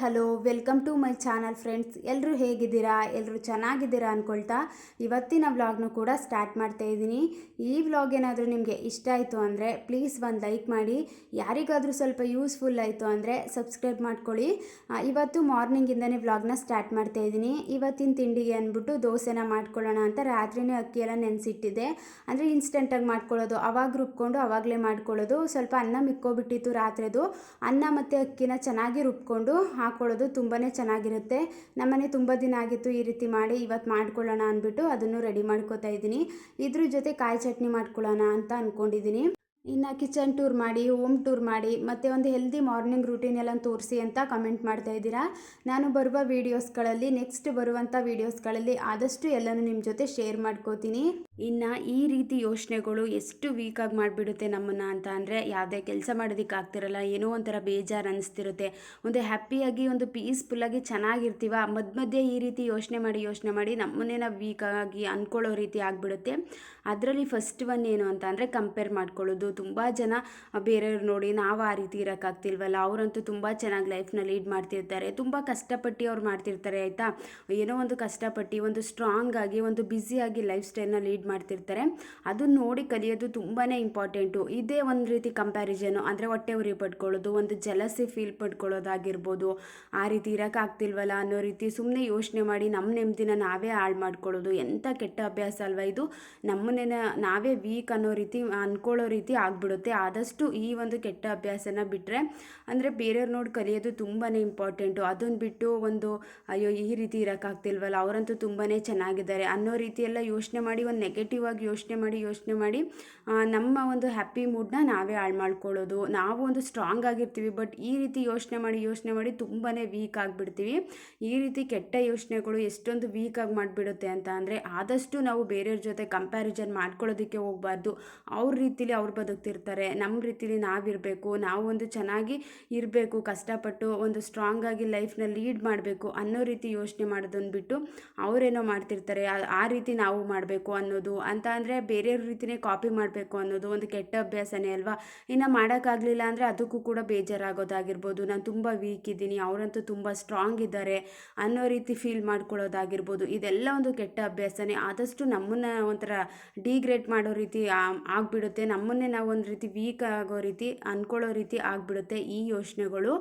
Hello, welcome to my channel friends. ಎಲ್ಲರೂ ಹೇಗಿದ್ದೀರಾ? ಎಲ್ಲರೂ ಚೆನ್ನಾಗಿದ್ದೀರಾ ಅಂದ್ಕೊಳ್ತಾ ಇವತ್ತಿನ ವ್ಲಾಗ್ನು ಕೂಡ ಸ್ಟಾರ್ಟ್ ಮಾಡ್ತಾ ಇದ್ದೀನಿ. ಈ ವ್ಲಾಗ್ ಏನಾದರೂ ನಿಮಗೆ ಇಷ್ಟ ಆಯಿತು ಅಂದರೆ ಪ್ಲೀಸ್ ಒಂದು ಲೈಕ್ ಮಾಡಿ. ಯಾರಿಗಾದರೂ ಸ್ವಲ್ಪ ಯೂಸ್ಫುಲ್ ಆಯಿತು ಅಂದರೆ ಸಬ್ಸ್ಕ್ರೈಬ್ ಮಾಡ್ಕೊಳ್ಳಿ. ಇವತ್ತು ಮಾರ್ನಿಂಗಿಂದನೇ ವ್ಲಾಗ್ನ ಸ್ಟಾರ್ಟ್ ಮಾಡ್ತಾ ಇದ್ದೀನಿ. ಇವತ್ತಿನ ತಿಂಡಿಗೆ ಅಂದ್ಬಿಟ್ಟು ದೋಸೆನ ಮಾಡ್ಕೊಳ್ಳೋಣ ಅಂತ ರಾತ್ರಿನೇ ಅಕ್ಕಿ ಎಲ್ಲ ನೆನೆಸಿಟ್ಟಿದ್ದೆ. ಅಂದರೆ ಇನ್ಸ್ಟೆಂಟಾಗಿ ಮಾಡ್ಕೊಳ್ಳೋದು ಅವಾಗ ರುಬ್ಕೊಂಡು ಅವಾಗಲೇ ಮಾಡ್ಕೊಳ್ಳೋದು. ಸ್ವಲ್ಪ ಅನ್ನ ಮಿಕ್ಕೋಬಿಟ್ಟಿತ್ತು ರಾತ್ರಿದು. ಅನ್ನ ಮತ್ತು ಅಕ್ಕಿನ ಚೆನ್ನಾಗಿ ರುಬ್ಕೊಂಡು ಹಾಕೊಳ್ಳೋದು ತುಂಬಾ ಚೆನ್ನಾಗಿರುತ್ತೆ. ನಮ್ಮನೆ ತುಂಬ ದಿನ ಆಗಿತ್ತು ಈ ರೀತಿ ಮಾಡಿ ಇವತ್ತು ಮಾಡ್ಕೊಳ್ಳೋಣ ಅಂದ್ಬಿಟ್ಟು ಅದನ್ನು ರೆಡಿ ಮಾಡ್ಕೋತಾ ಇದ್ದೀನಿ. ಇದ್ರ ಜೊತೆ ಕಾಯಿ ಚಟ್ನಿ ಮಾಡ್ಕೊಳ್ಳೋಣ ಅಂತ ಅಂದ್ಕೊಂಡಿದ್ದೀನಿ ಇನ್ನು ಕಿಚನ್ ಟೂರ್ ಮಾಡಿ ಹೋಮ್ ಟೂರ್ ಮಾಡಿ, ಮತ್ತು ಒಂದು ಹೆಲ್ದಿ ಮಾರ್ನಿಂಗ್ ರೂಟೀನ್ ಎಲ್ಲ ತೋರಿಸಿ ಅಂತ ಕಮೆಂಟ್ ಮಾಡ್ತಾ ಇದ್ದೀರಾ. ನಾನು ಬರುವ ವೀಡಿಯೋಸ್ಗಳಲ್ಲಿ ನೆಕ್ಸ್ಟ್ ಬರುವಂಥ ವೀಡಿಯೋಸ್ಗಳಲ್ಲಿ ಆದಷ್ಟು ಎಲ್ಲನೂ ನಿಮ್ಮ ಜೊತೆ ಶೇರ್ ಮಾಡ್ಕೋತೀನಿ. ಇನ್ನು ಈ ರೀತಿ ಯೋಚನೆಗಳು ಎಷ್ಟು ವೀಕಾಗಿ ಮಾಡಿಬಿಡುತ್ತೆ ನಮ್ಮನ್ನು ಅಂತ ಅಂದರೆ ಯಾವುದೇ ಕೆಲಸ ಮಾಡೋದಕ್ಕೆ ಆಗ್ತಿರಲ್ಲ, ಏನೋ ಒಂಥರ ಬೇಜಾರು ಅನಿಸ್ತಿರುತ್ತೆ. ಒಂದು ಹ್ಯಾಪಿಯಾಗಿ ಒಂದು ಪೀಸ್ಫುಲ್ಲಾಗಿ ಚೆನ್ನಾಗಿರ್ತೀವ ಮಧ್ಯ ಮಧ್ಯೆ ಈ ರೀತಿ ಯೋಚನೆ ಮಾಡಿ ಯೋಚನೆ ಮಾಡಿ ನಮ್ಮನ್ನೇ ನಾವು ವೀಕಾಗಿ ಅಂದ್ಕೊಳ್ಳೋ ರೀತಿ ಆಗಿಬಿಡುತ್ತೆ. ಅದರಲ್ಲಿ ಫಸ್ಟ್ ಒನ್ ಏನು ಅಂತ ಅಂದರೆ ಕಂಪೇರ್ ಮಾಡ್ಕೊಳ್ಳೋದು. ತುಂಬ ಜನ ಬೇರೆಯವ್ರು ನೋಡಿ ನಾವು ಆ ರೀತಿ ಇರೋಕ್ಕಾಗ್ತಿಲ್ವಲ್ಲ ಅವರಂತೂ ತುಂಬ ಚೆನ್ನಾಗಿ ಲೈಫ್ನ ಲೀಡ್ ಮಾಡ್ತಿರ್ತಾರೆ. ತುಂಬ ಕಷ್ಟಪಟ್ಟು ಅವ್ರು ಮಾಡ್ತಿರ್ತಾರೆ, ಆಯಿತಾ? ಏನೋ ಒಂದು ಕಷ್ಟಪಟ್ಟು, ಒಂದು ಸ್ಟ್ರಾಂಗ್ ಆಗಿ, ಒಂದು ಬ್ಯುಸಿಯಾಗಿ ಲೈಫ್ ಸ್ಟೈಲ್ನ ಲೀಡ್ ಮಾಡ್ತಿರ್ತಾರೆ. ಅದನ್ನ ನೋಡಿ ಕಲಿಯೋದು ತುಂಬಾ ಇಂಪಾರ್ಟೆಂಟು ಇದೇ ಒಂದು ರೀತಿ ಕಂಪ್ಯಾರಿಸನು ಅಂದರೆ ಹೊಟ್ಟೆ ಉರಿ ಪಡ್ಕೊಳ್ಳೋದು, ಒಂದು ಜಲಸಿ ಫೀಲ್ ಪಡ್ಕೊಳ್ಳೋದಾಗಿರ್ಬೋದು. ಆ ರೀತಿ ಇರೋಕ್ಕಾಗ್ತಿಲ್ವಲ್ಲ ಅನ್ನೋ ರೀತಿ ಸುಮ್ಮನೆ ಯೋಚನೆ ಮಾಡಿ ನಮ್ಮ ನೆಮ್ಮದಿನ ನಾವೇ ಹಾಳು ಮಾಡ್ಕೊಳ್ಳೋದು. ಎಂಥ ಕೆಟ್ಟ ಅಭ್ಯಾಸ ಅಲ್ವಾ ಇದು? ನಮ್ಮನ್ನೇ ನಾವೇ ವೀಕ್ ಅನ್ನೋ ರೀತಿ ಅಂದ್ಕೊಳ್ಳೋ ರೀತಿ ಆಗಿಬಿಡುತ್ತೆ. ಆದಷ್ಟು ಈ ಒಂದು ಕೆಟ್ಟ ಅಭ್ಯಾಸನ ಬಿಟ್ಟರೆ ಅಂದರೆ ಬೇರೆಯವ್ರು ನೋಡಿ ಕಲಿಯೋದು ತುಂಬಾ ಇಂಪಾರ್ಟೆಂಟು ಅದನ್ನು ಬಿಟ್ಟು ಒಂದು, ಅಯ್ಯೋ, ಈ ರೀತಿ ಇರೋಕ್ಕಾಗ್ತಿಲ್ವಲ್ಲ ಅವರಂತೂ ತುಂಬಾ ಚೆನ್ನಾಗಿದ್ದಾರೆ ಅನ್ನೋ ರೀತಿಯೆಲ್ಲ ಯೋಚನೆ ಮಾಡಿ ಒಂದು ನೆಗೆಟಿವ್ ಆಗಿ ಯೋಚನೆ ಮಾಡಿ ಯೋಚನೆ ಮಾಡಿ ನಮ್ಮ ಒಂದು ಹ್ಯಾಪಿ ಮೂಡ್ನ ನಾವೇ ಹಾಳು ಮಾಡ್ಕೊಳ್ಳೋದು. ನಾವು ಒಂದು ಸ್ಟ್ರಾಂಗ್ ಆಗಿರ್ತೀವಿ ಬಟ್ ಈ ರೀತಿ ಯೋಚನೆ ಮಾಡಿ ಯೋಚನೆ ಮಾಡಿ ತುಂಬಾ ವೀಕ್ ಆಗಿಬಿಡ್ತೀವಿ. ಈ ರೀತಿ ಕೆಟ್ಟ ಯೋಚನೆಗಳು ಎಷ್ಟೊಂದು ವೀಕಾಗಿ ಮಾಡಿಬಿಡುತ್ತೆ ಅಂತ ಅಂದರೆ, ಆದಷ್ಟು ನಾವು ಬೇರೆಯವ್ರ ಜೊತೆ ಕಂಪ್ಯಾರಿಸನ್ ಮಾಡ್ಕೊಳ್ಳೋದಕ್ಕೆ ಹೋಗಬಾರ್ದು. ಅವ್ರ ರೀತಿಲಿ ಅವ್ರು ಬದುಕ್ತಿರ್ತಾರೆ ನಮ್ಮ ರೀತಿಲಿ ನಾವಿರಬೇಕು, ನಾವು ಒಂದು ಚೆನ್ನಾಗಿ ಇರಬೇಕು, ಕಷ್ಟಪಟ್ಟು ಒಂದು ಸ್ಟ್ರಾಂಗ್ ಆಗಿ ಲೈಫ್ನ ಲೀಡ್ ಮಾಡಬೇಕು ಅನ್ನೋ ರೀತಿ ಯೋಚನೆ ಮಾಡೋದನ್ನು ಬಿಟ್ಟು ಅವರೇನೋ ಮಾಡ್ತಿರ್ತಾರೆ ಆ ರೀತಿ ನಾವು ಮಾಡಬೇಕು ಅನ್ನೋದು ಅಂತ ಅಂದರೆ ಬೇರೆಯವ್ರ ರೀತಿಯೇ ಕಾಪಿ ಮಾಡಬೇಕು ಅನ್ನೋದು ಒಂದು ಕೆಟ್ಟ ಅಭ್ಯಾಸನೇ ಅಲ್ವಾ? ಇನ್ನು ಮಾಡೋಕ್ಕಾಗಲಿಲ್ಲ ಅಂದರೆ ಅದಕ್ಕೂ ಕೂಡ ಬೇಜಾರಾಗೋದಾಗಿರ್ಬೋದು. ನಾನು ತುಂಬ ವೀಕ್ ಇದ್ದೀನಿ, ಅವರಂತೂ ತುಂಬ ಸ್ಟ್ರಾಂಗ್ ಇದ್ದಾರೆ ಅನ್ನೋ ರೀತಿ ಫೀಲ್ ಮಾಡ್ಕೊಳ್ಳೋದಾಗಿರ್ಬೋದು. ಇದೆಲ್ಲ ಒಂದು ಕೆಟ್ಟ ಅಭ್ಯಾಸನೇ. ಆದಷ್ಟು ನಮ್ಮನ್ನು ಒಂಥರ ಡಿಗ್ರೇಡ್ ಮಾಡೋ ರೀತಿ ಆಗಿಬಿಡುತ್ತೆ. ನಮ್ಮನ್ನೇ ನಾವು ಒಂದು ರೀತಿ ವೀಕ್ ಆಗೋ ರೀತಿ ಅಂದ್ಕೊಳ್ಳೋ ರೀತಿ ಆಗಿಬಿಡುತ್ತೆ ಈ ಯೋಚನೆಗಳು.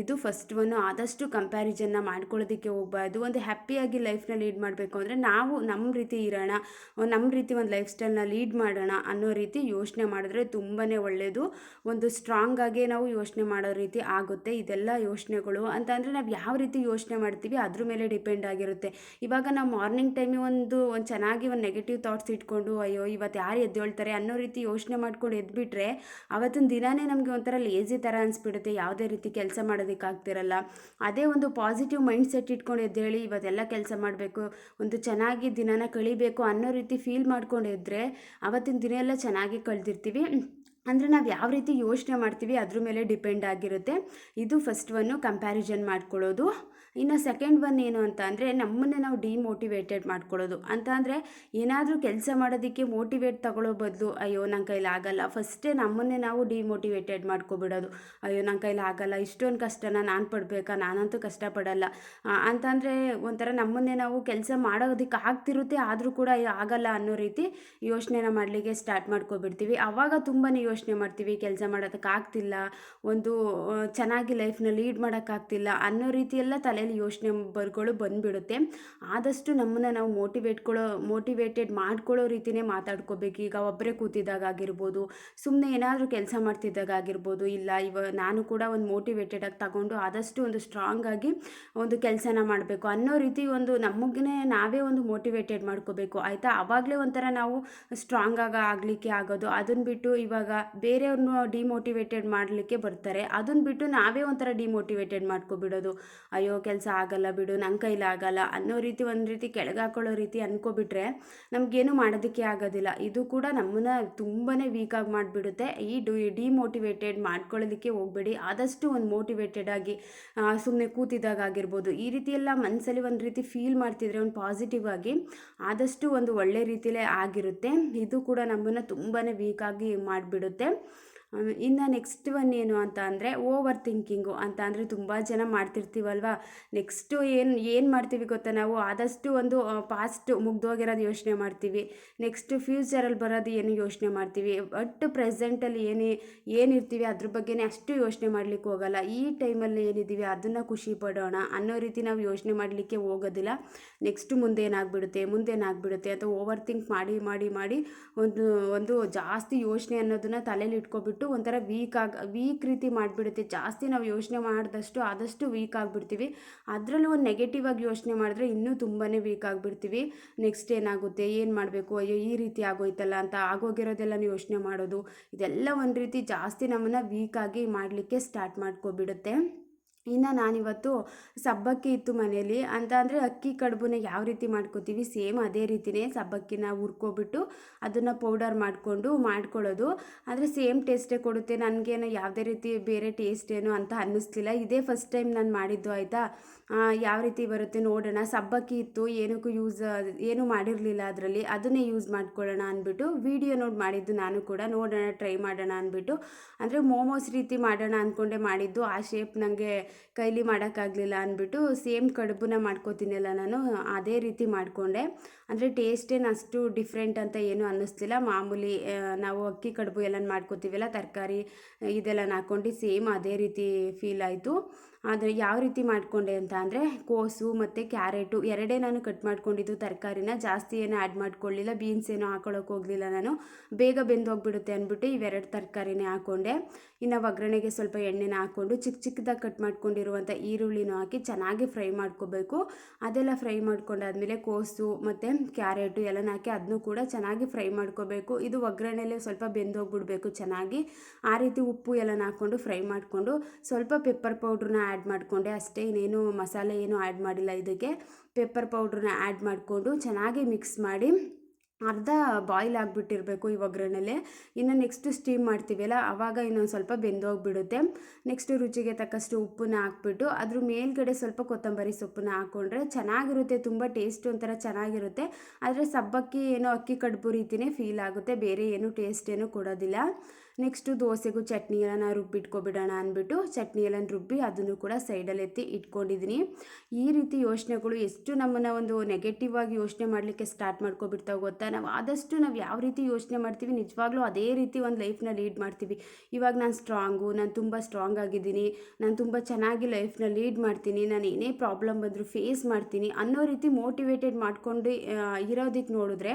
ಇದು ಫಸ್ಟ್ ಒನ್ನು ಆದಷ್ಟು ಕಂಪ್ಯಾರಿಸನ್ನ ಮಾಡ್ಕೊಳ್ಳೋದಕ್ಕೆ ಹೋಗ್ಬಾರ್ದು. ಒಂದು ಹ್ಯಾಪಿಯಾಗಿ ಲೈಫ್ನ ಲೀಡ್ ಮಾಡಬೇಕು ಅಂದರೆ ನಾವು ನಮ್ಮ ರೀತಿ ಇರೋಣ. ನಮ್ಮ ರೀತಿ ಒಂದು ಲೈಫ್ ಸ್ಟೈಲ್ನ ಲೀಡ್ ಮಾಡೋಣ ಅನ್ನೋ ರೀತಿ ಯೋಚನೆ ಮಾಡಿದ್ರೆ ತುಂಬಾ ಒಳ್ಳೆಯದು ಒಂದು ಸ್ಟ್ರಾಂಗ್ ಆಗಿ ನಾವು ಯೋಚನೆ ಮಾಡೋ ರೀತಿ ಆಗುತ್ತೆ. ಇದೆಲ್ಲ ಯೋಚನೆಗಳು ಅಂತ ಅಂದರೆ ನಾವು ಯಾವ ರೀತಿ ಯೋಚನೆ ಮಾಡ್ತೀವಿ ಅದ್ರ ಮೇಲೆ ಡಿಪೆಂಡ್ ಆಗಿರುತ್ತೆ. ಇವಾಗ ನಾವು ಮಾರ್ನಿಂಗ್ ಟೈಮಿ ಒಂದು ಒಂದು ಚೆನ್ನಾಗಿ ಒಂದು ನೆಗೆಟಿವ್ ಥಾಟ್ಸ್ ಇಟ್ಕೊಂಡು, ಅಯ್ಯೋ ಇವತ್ತು ಯಾರು ಎದ್ದೇಳ್ತಾರೆ? ಅನ್ನೋ ರೀತಿ ಯೋಚನೆ ಮಾಡ್ಕೊಂಡು ಎದ್ಬಿಟ್ರೆ ಅವತ್ತಿನ ದಿನಾನೇ ನಮಗೆ ಒಂಥರ ಲೇಜಿ ಥರ ಅನಿಸ್ಬಿಡುತ್ತೆ. ಯಾವುದೇ ರೀತಿ ಕೆಲಸ ಮಾಡೋದಕ್ಕಾಗ್ತಿರಲ್ಲ ಅದೇ ಒಂದು ಪಾಸಿಟಿವ್ ಮೈಂಡ್ ಸೆಟ್ ಇಟ್ಕೊಂಡು ಎದ್ದೇಳಿ, ಇವತ್ತೆಲ್ಲ ಕೆಲಸ ಮಾಡಬೇಕು, ಒಂದು ಚೆನ್ನಾಗಿ ದಿನಾನ ಕಳಿಬೇಕು ಅನ್ನೋ ರೀತಿ ಫೀಲ್ ಮಾಡ್ಕೊಂಡು ಇದ್ದರೆ ಆವತ್ತಿನ ದಿನ ಎಲ್ಲ ಚೆನ್ನಾಗಿ ಕಳೆದಿರ್ತೀವಿ. ಅಂದರೆ ನಾವು ಯಾವ ರೀತಿ ಯೋಚನೆ ಮಾಡ್ತೀವಿ ಅದ್ರ ಮೇಲೆ ಡಿಪೆಂಡ್ ಆಗಿರುತ್ತೆ. ಇದು ಫಸ್ಟ್ ಒನ್ನು ಕಂಪ್ಯಾರಿಸನ್ ಮಾಡ್ಕೊಳ್ಳೋದು. ಇನ್ನು ಸೆಕೆಂಡ್ ಒನ್ ಏನು ಅಂತ ಅಂದರೆ ನಮ್ಮನ್ನೇ ನಾವು ಡಿಮೋಟಿವೇಟೆಡ್ ಮಾಡ್ಕೊಳ್ಳೋದು. ಅಂತ ಅಂದರೆ ಏನಾದರೂ ಕೆಲಸ ಮಾಡೋದಕ್ಕೆ ಮೋಟಿವೇಟ್ ತಗೊಳ್ಳೋ ಬದಲು, ಅಯ್ಯೋ ನನ್ನ ಕೈಲಿ ಆಗಲ್ಲ. ಫಸ್ಟೇ ನಮ್ಮನ್ನೇ ನಾವು ಡಿಮೋಟಿವೇಟೆಡ್ ಮಾಡ್ಕೊಬಿಡೋದು. ಅಯ್ಯೋ ನನ್ನ ಕೈಲಿ ಆಗಲ್ಲ. ಇಷ್ಟೊಂದು ಕಷ್ಟನ ನಾನು ಪಡಬೇಕಾ? ನಾನಂತೂ ಕಷ್ಟಪಡಲ್ಲ. ಅಂತಂದರೆ ಒಂಥರ ನಮ್ಮನ್ನೇ ನಾವು ಕೆಲಸ ಮಾಡೋದಕ್ಕೆ ಆಗ್ತಿರುತ್ತೆ, ಆದರೂ ಕೂಡ ಆಗಲ್ಲ ಅನ್ನೋ ರೀತಿ ಯೋಚನೆನ ಮಾಡಲಿಕ್ಕೆ ಸ್ಟಾರ್ಟ್ ಮಾಡ್ಕೊಬಿಡ್ತೀವಿ. ಆವಾಗ ತುಂಬಾ ಯೋಚನೆ ಮಾಡ್ತೀವಿ, ಕೆಲಸ ಮಾಡೋದಕ್ಕೆ ಆಗ್ತಿಲ್ಲ, ಒಂದು ಚೆನ್ನಾಗಿ ಲೈಫ್ನ ಲೀಡ್ ಮಾಡೋಕ್ಕಾಗ್ತಿಲ್ಲ ಅನ್ನೋ ರೀತಿಯೆಲ್ಲ ತಲೆಯಲ್ಲಿ ಯೋಚನೆ ಬರ್ಗಳು ಬಂದುಬಿಡುತ್ತೆ. ಆದಷ್ಟು ನಮ್ಮನ್ನು ನಾವು ಮೋಟಿವೇಟ್ಕೊಳ್ಳೋ ಮೋಟಿವೇಟೆಡ್ ಮಾಡ್ಕೊಳ್ಳೋ ರೀತಿನೇ ಮಾತಾಡ್ಕೋಬೇಕು. ಈಗ ಒಬ್ಬರೇ ಕೂತಿದ್ದಾಗ ಆಗಿರ್ಬೋದು ಸುಮ್ಮನೆ ಏನಾದರೂ ಕೆಲಸ ಮಾಡ್ತಿದ್ದಾಗ ಆಗಿರ್ಬೋದು, ಇಲ್ಲ ಇವ, ನಾನು ಕೂಡ ಒಂದು ಮೋಟಿವೇಟೆಡ್ ಆಗಿ ತಗೊಂಡು ಆದಷ್ಟು ಒಂದು ಸ್ಟ್ರಾಂಗ್ ಆಗಿ ಒಂದು ಕೆಲಸನ ಮಾಡಬೇಕು ಅನ್ನೋ ರೀತಿ ಒಂದು ನಮಗೇ ನಾವೇ ಒಂದು ಮೋಟಿವೇಟೆಡ್ ಮಾಡ್ಕೋಬೇಕು. ಆಯಿತಾ? ಆವಾಗಲೇ ಒಂಥರ ನಾವು ಸ್ಟ್ರಾಂಗ್ ಆಗ ಆಗಲಿಕ್ಕೆ ಆಗೋದು. ಅದನ್ನು ಬಿಟ್ಟು ಇವಾಗ ಬೇರೆಯವ್ರನ್ನ ಡಿಮೋಟಿವೇಟೆಡ್ ಮಾಡಲಿಕ್ಕೆ ಬರ್ತಾರೆ. ಅದನ್ನು ಬಿಟ್ಟು ನಾವೇ ಒಂಥರ ಡಿಮೋಟಿವೇಟೆಡ್ ಮಾಡ್ಕೊಬಿಡೋದು. ಅಯ್ಯೋ, ಕೆಲಸ ಆಗಲ್ಲ ಬಿಡು ನನ್ನ ಕೈಲಿ ಆಗಲ್ಲ ಅನ್ನೋ ರೀತಿ, ಒಂದು ರೀತಿ ಕೆಳಗೆ ಹಾಕೊಳ್ಳೋ ರೀತಿ ಅನ್ಕೋಬಿಟ್ರೆ ನಮಗೇನು ಮಾಡೋದಕ್ಕೆ ಆಗೋದಿಲ್ಲ. ಇದು ಕೂಡ ನಮ್ಮನ್ನ ತುಂಬಾ ವೀಕಾಗಿ ಮಾಡಿಬಿಡುತ್ತೆ. ಈ ಡು ಡಿಮೋಟಿವೇಟೆಡ್ ಮಾಡ್ಕೊಳ್ಳೋದಕ್ಕೆ ಹೋಗಬೇಡಿ. ಆದಷ್ಟು ಒಂದು ಮೋಟಿವೇಟೆಡ್ ಆಗಿ ಸುಮ್ಮನೆ ಕೂತಿದ್ದಾಗ ಆಗಿರ್ಬೋದು. ಈ ರೀತಿ ಎಲ್ಲ ಮನಸ್ಸಲ್ಲಿ ಒಂದು ರೀತಿ ಫೀಲ್ ಮಾಡ್ತಿದ್ರೆ, ಒಂದು ಪಾಸಿಟಿವ್ ಆಗಿ ಆದಷ್ಟು ಒಂದು ಒಳ್ಳೆ ರೀತಿಯಲ್ಲೇ ಆಗಿರುತ್ತೆ. ಇದು ಕೂಡ ನಮ್ಮನ್ನು ತುಂಬಾ ವೀಕಾಗಿ ಮಾಡಿಬಿಡುತ್ತೆ. disfruté. ಇನ್ನು ನೆಕ್ಸ್ಟ್ ಒನ್ ಏನು ಅಂತ ಅಂದರೆ ಓವರ್ ಥಿಂಕಿಂಗು ಅಂತ ಅಂದರೆ ತುಂಬ ಜನ ಮಾಡ್ತಿರ್ತೀವಲ್ವ? ನೆಕ್ಸ್ಟು ಏನು ಏನು ಮಾಡ್ತೀವಿ ಗೊತ್ತಾ ನಾವು? ಆದಷ್ಟು ಒಂದು ಪಾಸ್ಟ್ ಮುಗ್ದೋಗಿರೋದು ಯೋಚನೆ ಮಾಡ್ತೀವಿ. ನೆಕ್ಸ್ಟ್ ಫ್ಯೂಚರಲ್ಲಿ ಬರೋದು ಏನು ಯೋಚನೆ ಮಾಡ್ತೀವಿ? ಬಟ್ ಪ್ರೆಸೆಂಟಲ್ಲಿ ಏನೇ, ಏನಿರ್ತೀವಿ ಅದ್ರ ಬಗ್ಗೆನೇ ಅಷ್ಟು ಯೋಚನೆ ಮಾಡ್ಲಿಕ್ಕೆ ಹೋಗಲ್ಲ. ಈ ಟೈಮಲ್ಲಿ ಏನಿದ್ದೀವಿ ಅದನ್ನು ಖುಷಿ ಪಡೋಣ ಅನ್ನೋ ರೀತಿ ನಾವು ಯೋಚನೆ ಮಾಡಲಿಕ್ಕೆ ಹೋಗೋದಿಲ್ಲ. ನೆಕ್ಸ್ಟ್ ಮುಂದೆ ಏನಾಗ್ಬಿಡುತ್ತೆ ಮುಂದೆ ಏನಾಗ್ಬಿಡುತ್ತೆ ಅಂತ ಓವರ್ ಥಿಂಕ್ ಮಾಡಿ ಮಾಡಿ ಮಾಡಿ ಒಂದು ಒಂದು ಜಾಸ್ತಿ ಯೋಚನೆ ಅನ್ನೋದನ್ನ ತಲೆಯಲ್ಲಿ ಇಟ್ಕೊಬಿಟ್ಟು ಒಂಥರ ವೀಕ್ ಆಗಿ ವೀಕ್ ರೀತಿ ಮಾಡಿಬಿಡುತ್ತೆ. ಜಾಸ್ತಿ ನಾವು ಯೋಚನೆ ಮಾಡಿದಷ್ಟು ಆದಷ್ಟು ವೀಕ್ ಆಗಿಬಿಡ್ತೀವಿ. ಅದರಲ್ಲೂ ಒಂದು ನೆಗೆಟಿವ್ ಆಗಿ ಯೋಚನೆ ಮಾಡಿದ್ರೆ ಇನ್ನೂ ತುಂಬಾ ವೀಕ್ ಆಗಿಬಿಡ್ತೀವಿ. ನೆಕ್ಸ್ಟ್ ಏನಾಗುತ್ತೆ? ಏನು ಮಾಡಬೇಕು? ಅಯ್ಯೋ, ಈ ರೀತಿ ಆಗೋಯ್ತಲ್ಲ ಅಂತ ಆಗೋಗಿರೋದೆಲ್ಲ ಯೋಚನೆ ಮಾಡೋದು. ಇದೆಲ್ಲ ಒಂದು ರೀತಿ ಜಾಸ್ತಿ ನಮ್ಮನ್ನು ವೀಕಾಗಿ ಮಾಡಲಿಕ್ಕೆ ಸ್ಟಾರ್ಟ್ ಮಾಡ್ಕೊಬಿಡುತ್ತೆ. ಇನ್ನು ನಾನಿವತ್ತು ಸಬ್ಬಕ್ಕಿ ಇತ್ತು ಮನೆಯಲ್ಲಿ. ಅಂತ ಅಂದರೆ ಅಕ್ಕಿ ಕಡುಬನ್ನ ಯಾವ ರೀತಿ ಮಾಡ್ಕೋತೀವಿ? ಸೇಮ್ ಅದೇ ರೀತಿಯೇ ಸಬ್ಬಕ್ಕಿನ ಹುರ್ಕೊಬಿಟ್ಟು ಅದನ್ನು ಪೌಡರ್ ಮಾಡಿಕೊಂಡು ಮಾಡ್ಕೊಳ್ಳೋದು. ಆದರೆ ಸೇಮ್ ಟೇಸ್ಟೇ ಕೊಡುತ್ತೆ. ನನಗೇನು ಯಾವುದೇ ರೀತಿ ಬೇರೆ ಟೇಸ್ಟ್ ಏನು ಅಂತ ಅನ್ನಿಸ್ಲಿಲ್ಲ. ಇದೇ ಫಸ್ಟ್ ಟೈಮ್ ನಾನು ಮಾಡಿದ್ದು ಆಯಿತಾ? ಯಾವ ರೀತಿ ಬರುತ್ತೆ ನೋಡೋಣ. ಸಬ್ಬಕ್ಕಿ ಇತ್ತು, ಏನಕ್ಕೂ ಯೂಸ್ ಏನೂ ಮಾಡಿರಲಿಲ್ಲ ಅದರಲ್ಲಿ. ಅದನ್ನೇ ಯೂಸ್ ಮಾಡ್ಕೊಳ್ಳೋಣ ಅಂದ್ಬಿಟ್ಟು ವಿಡಿಯೋ ನೋಡಿ ಮಾಡಿದ್ದು ನಾನು ಕೂಡ. ನೋಡೋಣ ಟ್ರೈ ಮಾಡೋಣ ಅಂದ್ಬಿಟ್ಟು. ಅಂದರೆ ಮೋಮೋಸ್ ರೀತಿ ಮಾಡೋಣ ಅಂದ್ಕೊಂಡೆ ಮಾಡಿದ್ದು. ಆ ಶೇಪ್ ನನಗೆ ಕೈಲಿ ಮಾಡೋಕ್ಕಾಗಲಿಲ್ಲ ಅಂದ್ಬಿಟ್ಟು ಸೇಮ್ ಕಡುಬನ್ನ ಮಾಡ್ಕೋತೀನಲ್ಲ ನಾನು, ಅದೇ ರೀತಿ ಮಾಡಿಕೊಂಡೆ. ಅಂದರೆ ಟೇಸ್ಟೇನು ಅಷ್ಟು ಡಿಫ್ರೆಂಟ್ ಅಂತ ಏನೂ ಅನ್ನಿಸ್ತಿಲ್ಲ ಮಾಮೂಲಿ ನಾವು ಅಕ್ಕಿ ಕಡುಬು ಎಲ್ಲ ಮಾಡ್ಕೋತೀವಲ್ಲ, ತರಕಾರಿ ಇದೆಲ್ಲ ಹಾಕ್ಕೊಂಡು ಸೇಮ್ ಅದೇ ರೀತಿ ಫೀಲ್ ಆಯಿತು. ಆದರೆ ಯಾವ ರೀತಿ ಮಾಡಿಕೊಂಡೆ ಅಂತ ಅಂದರೆ ಕೋಸು ಮತ್ತು ಕ್ಯಾರೆಟು ಎರಡೇ ನಾನು ಕಟ್ ಮಾಡ್ಕೊಂಡಿದ್ದು ತರಕಾರಿನ. ಜಾಸ್ತಿ ಏನೂ ಆ್ಯಡ್ ಮಾಡ್ಕೊಳ್ಳಿಲ್ಲ ಬೀನ್ಸ್ ಏನೂ ಹಾಕೊಳ್ಳೋಕೆ ಹೋಗಲಿಲ್ಲ ನಾನು. ಬೇಗ ಬೆಂದು ಹೋಗ್ಬಿಡುತ್ತೆ ಅಂದ್ಬಿಟ್ಟು ಇವೆರಡು ತರಕಾರಿನೇ ಹಾಕ್ಕೊಂಡೆ ಇನ್ನು ಒಗ್ಗರಣೆಗೆ ಸ್ವಲ್ಪ ಎಣ್ಣೆನ ಹಾಕ್ಕೊಂಡು ಚಿಕ್ಕ ಚಿಕ್ಕದಾಗಿ ಕಟ್ ಮಾಡ್ಕೊಂಡಿರುವಂಥ ಈರುಳ್ಳಿನೂ ಹಾಕಿ ಚೆನ್ನಾಗಿ ಫ್ರೈ ಮಾಡ್ಕೋಬೇಕು. ಅದೆಲ್ಲ ಫ್ರೈ ಮಾಡ್ಕೊಂಡಾದ್ಮೇಲೆ ಕೋಸು ಮತ್ತು ಕ್ಯಾರೆಟು ಎಲ್ಲನ ಹಾಕಿ ಅದನ್ನೂ ಕೂಡ ಚೆನ್ನಾಗಿ ಫ್ರೈ ಮಾಡ್ಕೋಬೇಕು. ಇದು ಒಗ್ಗರಣೆಯಲ್ಲಿ ಸ್ವಲ್ಪ ಬೆಂದೋಗ್ಬಿಡ್ಬೇಕು ಚೆನ್ನಾಗಿ. ಆ ರೀತಿ ಉಪ್ಪು ಎಲ್ಲನ ಹಾಕ್ಕೊಂಡು ಫ್ರೈ ಮಾಡಿಕೊಂಡು ಸ್ವಲ್ಪ ಪೆಪ್ಪರ್ ಪೌಡ್ರನ್ನ ಆ್ಯಡ್ ಮಾಡಿಕೊಂಡೆ. ಅಷ್ಟೇ ಇನ್ನೇನು ಮಸಾಲೆ ಏನು ಆ್ಯಡ್ ಮಾಡಿಲ್ಲ ಇದಕ್ಕೆ. ಪೆಪ್ಪರ್ ಪೌಡ್ರನ್ನ ಆ್ಯಡ್ ಮಾಡಿಕೊಂಡು ಚೆನ್ನಾಗಿ ಮಿಕ್ಸ್ ಮಾಡಿ ಅರ್ಧ ಬಾಯ್ಲ್ ಆಗಿಬಿಟ್ಟಿರಬೇಕು ಈ ಒಗ್ಗರಣೆಲೆ. ಇನ್ನು ನೆಕ್ಸ್ಟ್ ಸ್ಟೀಮ್ ಮಾಡ್ತೀವಲ್ಲ ಆವಾಗ ಇನ್ನೊಂದು ಸ್ವಲ್ಪ ಬೆಂದೋಗ್ಬಿಡುತ್ತೆ. ನೆಕ್ಸ್ಟು ರುಚಿಗೆ ತಕ್ಕಷ್ಟು ಉಪ್ಪನ್ನ ಹಾಕ್ಬಿಟ್ಟು, ಅದ್ರ ಮೇಲ್ಗಡೆ ಸ್ವಲ್ಪ ಕೊತ್ತಂಬರಿ ಸೊಪ್ಪನ್ನ ಹಾಕ್ಕೊಂಡ್ರೆ ಚೆನ್ನಾಗಿರುತ್ತೆ, ತುಂಬ ಟೇಸ್ಟ್ ಒಂಥರ ಚೆನ್ನಾಗಿರುತ್ತೆ. ಆದರೆ ಸಬ್ಬಕ್ಕಿ ಏನೋ ಅಕ್ಕಿ ಕಡುಬು ರೀತಿಯೇ ಫೀಲ್ ಆಗುತ್ತೆ, ಬೇರೆ ಏನು ಟೇಸ್ಟ್ ಏನೂ ಕೊಡೋದಿಲ್ಲ. ನೆಕ್ಸ್ಟು ದೋಸೆಗೂ ಚಟ್ನಿ ಎಲ್ಲ ನಾನು ರುಬ್ಬಿಟ್ಕೊಬಿಡೋಣ ಅಂದ್ಬಿಟ್ಟು ಚಟ್ನಿ ಎಲ್ಲ ರುಬ್ಬಿ ಅದನ್ನು ಕೂಡ ಸೈಡಲ್ಲಿ ಎತ್ತಿ ಇಟ್ಕೊಂಡಿದ್ದೀನಿ. ಈ ರೀತಿ ಯೋಚನೆಗಳು ಎಷ್ಟು ನಮ್ಮನ್ನು ಒಂದು ನೆಗೆಟಿವ್ ಆಗಿ ಯೋಚನೆ ಮಾಡಲಿಕ್ಕೆ ಸ್ಟಾರ್ಟ್ ಮಾಡ್ಕೊಬಿಡ್ತಾವೆ ಗೊತ್ತಾ? ನಾವು ಆದಷ್ಟು ನಾವು ಯಾವ ರೀತಿ ಯೋಚನೆ ಮಾಡ್ತೀವಿ, ನಿಜವಾಗ್ಲೂ ಅದೇ ರೀತಿ ಒಂದು ಲೈಫ್ನ ಲೀಡ್ ಮಾಡ್ತೀವಿ. ಇವಾಗ ನಾನು ಸ್ಟ್ರಾಂಗು ನಾನು ತುಂಬ ಸ್ಟ್ರಾಂಗ್ ಆಗಿದ್ದೀನಿ, ನಾನು ತುಂಬ ಚೆನ್ನಾಗಿ ಲೈಫ್ನ ಲೀಡ್ ಮಾಡ್ತೀನಿ, ನಾನು ಏನೇ ಪ್ರಾಬ್ಲಮ್ ಬಂದರೂ ಫೇಸ್ ಮಾಡ್ತೀನಿ ಅನ್ನೋ ರೀತಿ ಮೋಟಿವೇಟೆಡ್ ಮಾಡಿಕೊಂಡು ಇರೋದಕ್ಕೆ ನೋಡಿದ್ರೆ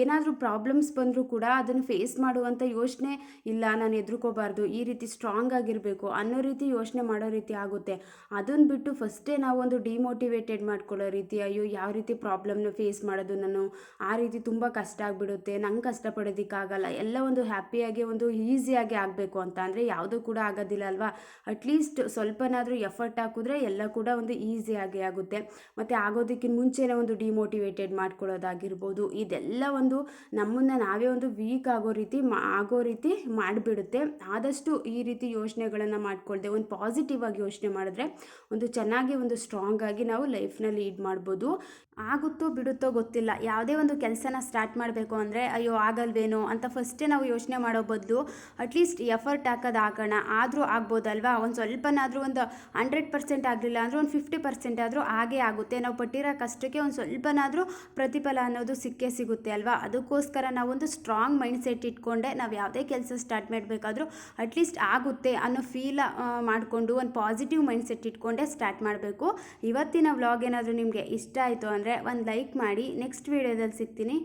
ಏನಾದರೂ ಪ್ರಾಬ್ಲಮ್ಸ್ ಬಂದರೂ ಕೂಡ ಅದನ್ನು ಫೇಸ್ ಮಾಡುವಂಥ ಯೋಚನೆ ಇಲ್ಲ, ನಾನು ಎದುರ್ಕೋಬಾರ್ದು ಈ ರೀತಿ ಸ್ಟ್ರಾಂಗ್ ಆಗಿರಬೇಕು ಅನ್ನೋ ರೀತಿ ಯೋಚನೆ ಮಾಡೋ ರೀತಿ ಆಗುತ್ತೆ. ಅದನ್ನು ಬಿಟ್ಟು ಫಸ್ಟೇ ನಾವು ಒಂದು ಡಿಮೋಟಿವೇಟೆಡ್ ಮಾಡ್ಕೊಳ್ಳೋ ರೀತಿ, ಅಯ್ಯೋ, ಯಾವ ರೀತಿ ಪ್ರಾಬ್ಲಮ್ನ ಫೇಸ್ ಮಾಡೋದು ನಾನು, ಆ ರೀತಿ ತುಂಬ ಕಷ್ಟ ಆಗಿಬಿಡುತ್ತೆ, ನಂಗೆ ಕಷ್ಟಪಡೋದಕ್ಕಾಗಲ್ಲ ಎಲ್ಲ ಒಂದು ಹ್ಯಾಪಿಯಾಗಿ ಒಂದು ಈಸಿಯಾಗಿ ಆಗಬೇಕು ಅಂತ. ಅಂದರೆ ಯಾವುದೂ ಕೂಡ ಆಗೋದಿಲ್ಲ ಅಲ್ವಾ? ಅಟ್ಲೀಸ್ಟ್ ಸ್ವಲ್ಪನಾದರೂ ಎಫರ್ಟ್ ಹಾಕಿದ್ರೆ ಎಲ್ಲ ಕೂಡ ಒಂದು ಈಸಿಯಾಗಿ ಆಗುತ್ತೆ. ಮತ್ತು ಆಗೋದಕ್ಕಿಂತ ಮುಂಚೆನೇ ಒಂದು ಡಿಮೋಟಿವೇಟೆಡ್ ಮಾಡ್ಕೊಳ್ಳೋದಾಗಿರ್ಬೋದು. ಇದೆಲ್ಲ ಒಂದು ನಮ್ಮನ್ನು ನಾವೇ ಒಂದು ವೀಕ್ ಆಗೋ ರೀತಿ ಆಗೋ ರೀತಿ ಮಾಡಿಬಿಡುತ್ತೆ. ಆದಷ್ಟು ಈ ರೀತಿ ಯೋಚನೆಗಳನ್ನು ಮಾಡ್ಕೊಳ್ದೆ, ಒಂದು ಪಾಸಿಟಿವ್ ಆಗಿ ಯೋಚನೆ ಮಾಡಿದ್ರೆ ಒಂದು ಚೆನ್ನಾಗಿ ಒಂದು ಸ್ಟ್ರಾಂಗ್ ಆಗಿ ನಾವು ಲೈಫ್ನ ಲೀಡ್ ಮಾಡ್ಬೋದು. ಆಗುತ್ತೋ ಬಿಡುತ್ತೋ ಗೊತ್ತಿಲ್ಲ. ಯಾವುದೇ ಒಂದು ಕೆಲಸನ ಸ್ಟಾರ್ಟ್ ಮಾಡಬೇಕು ಅಂದರೆ, ಅಯ್ಯೋ, ಆಗಲ್ವೇನೋ ಅಂತ ಫಸ್ಟೇ ನಾವು ಯೋಚನೆ ಮಾಡೋ ಬದಲು ಅಟ್ಲೀಸ್ಟ್ ಎಫರ್ಟ್ ಹಾಕೋದು ಹಾಕೋಣ. ಆದರೂ ಆಗ್ಬೋದಲ್ವಾ? ಒಂದು ಸ್ವಲ್ಪನಾದರೂ ಒಂದು ಹಂಡ್ರೆಡ್ ಪರ್ಸೆಂಟ್ ಆಗಲಿಲ್ಲ ಅಂದರೆ ಒಂದು ಫಿಫ್ಟಿ ಪರ್ಸೆಂಟ್ ಆದರೂ ಹಾಗೇ ಆಗುತ್ತೆ. ನಾವು ಪಟ್ಟಿರೋ ಕಷ್ಟಕ್ಕೆ ಒಂದು ಸ್ವಲ್ಪನಾದರೂ ಪ್ರತಿಫಲ ಅನ್ನೋದು ಸಿಕ್ಕೇ ಸಿಗುತ್ತೆ ಅಲ್ವಾ? ಅದಕ್ಕೋಸ್ಕರ ನಾವೊಂದು ಸ್ಟ್ರಾಂಗ್ ಮೈಂಡ್ ಸೆಟ್ ಇಟ್ಕೊಂಡೆ ನಾವು ಯಾವುದೇ ಕೆಲಸ ಸ್ಟಾರ್ಟ್ ಮಾಡಬೇಕಾದ್ರೂ ಅಟ್ಲೀಸ್ಟ್ ಆಗುತ್ತೆ ಅನ್ನೋ ಫೀಲ್ ಮಾಡಿಕೊಂಡು ಒಂದು ಪಾಸಿಟಿವ್ ಮೈಂಡ್ ಸೆಟ್ ಇಟ್ಕೊಂಡೆ ಸ್ಟಾರ್ಟ್ ಮಾಡಬೇಕು. ಇವತ್ತಿನ ವ್ಲಾಗ್ ಏನಾದರೂ ನಿಮಗೆ ಇಷ್ಟ ಆಯಿತು ಅಂದರೆ ಒಂದು ಲೈಕ್ ಮಾಡಿ. ನೆಕ್ಸ್ಟ್ ವೀಡಿಯೋದಲ್ಲಿ ಸಿಗ್ತೀನಿ.